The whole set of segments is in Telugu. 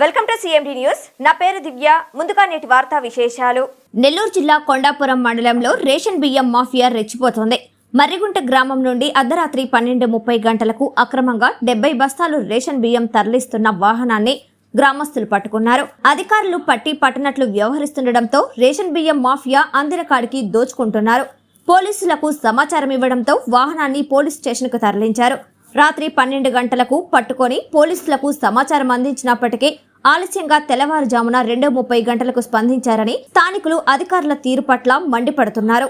వెల్కమ్ టు సిఎండి న్యూస్ నా పేరు దివ్య. ముందుగా నేటి వార్తా విశేషాలు. నెల్లూరు జిల్లా కొండాపురం మండలంలో రేషన్ బియ్యం మాఫియా రెచ్చిపోతోంది. మర్రిగుంట గ్రామం నుండి అర్ధరాత్రి పన్నెండు ముప్పై గంటలకు అక్రమంగా డెబ్బై బస్తాలు రేషన్ బియ్యం తరలిస్తున్న వాహనాన్ని గ్రామస్తులు పట్టుకున్నారు. అధికారులు పట్టి పట్టనట్లు వ్యవహరిస్తుండటంతో రేషన్ బియ్యం మాఫియా అందరికాడికి దోచుకుంటున్నారు. పోలీసులకు సమాచారం ఇవ్వడంతో వాహనాన్ని పోలీస్ స్టేషన్కు తరలించారు. రాత్రి పన్నెండు గంటలకు పట్టుకొని పోలీసులకు సమాచారం అందించినప్పటికీ ఆలస్యంగా తెల్లవారుజామున రెండు ముప్పై గంటలకు స్పందించారని స్థానికులు అధికారుల తీరు పట్ల మండిపడుతున్నారు.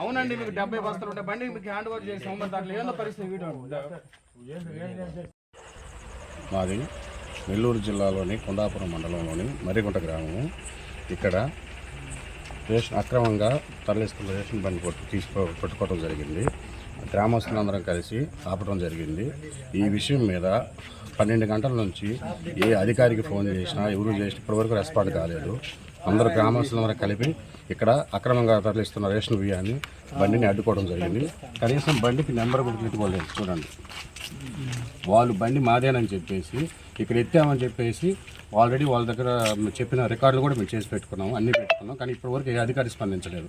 అవునండి మీకు డెబ్బై బస్తాలు ఉంటాయి బండి మీకు హ్యాండ్ ఓవర్ చేసి సంబంధం దాంట్లో ఏందో పరిస్థితి వీడియో మాది నెల్లూరు జిల్లాలోని కొండాపురం మండలంలోని మర్రిగుంట గ్రామము. ఇక్కడ రేషన్ అక్రమంగా తరలిస్తున్న రేషన్ బండి కొట్టు తీసుకో పట్టుకోవడం జరిగింది. గ్రామస్తులందరం కలిసి ఆపడం జరిగింది. ఈ విషయం మీద పన్నెండు గంటల నుంచి ఏ అధికారికి ఫోన్ చేసినా ఎవరు చేసినా ఇప్పటివరకు రెస్పాండ్ కాలేదు. అందరూ గ్రామస్తులందరూ కలిపి ఇక్కడ అక్రమంగా తరలిస్తున్న రేషన్ బియ్యాన్ని బండిని అడ్డుకోవడం జరిగింది. కనీసం బండికి నెంబర్ కూడా పెట్టుకోలేదు చూడండి. వాళ్ళు బండి మాదేనని చెప్పేసి ఇక్కడ ఎత్తామని చెప్పేసి ఆల్రెడీ వాళ్ళ దగ్గర చెప్పిన రికార్డులు కూడా మేము చేసి పెట్టుకున్నాము అన్నీ పెట్టుకున్నాం. కానీ ఇప్పటివరకు ఏ అధికారి స్పందించలేదు.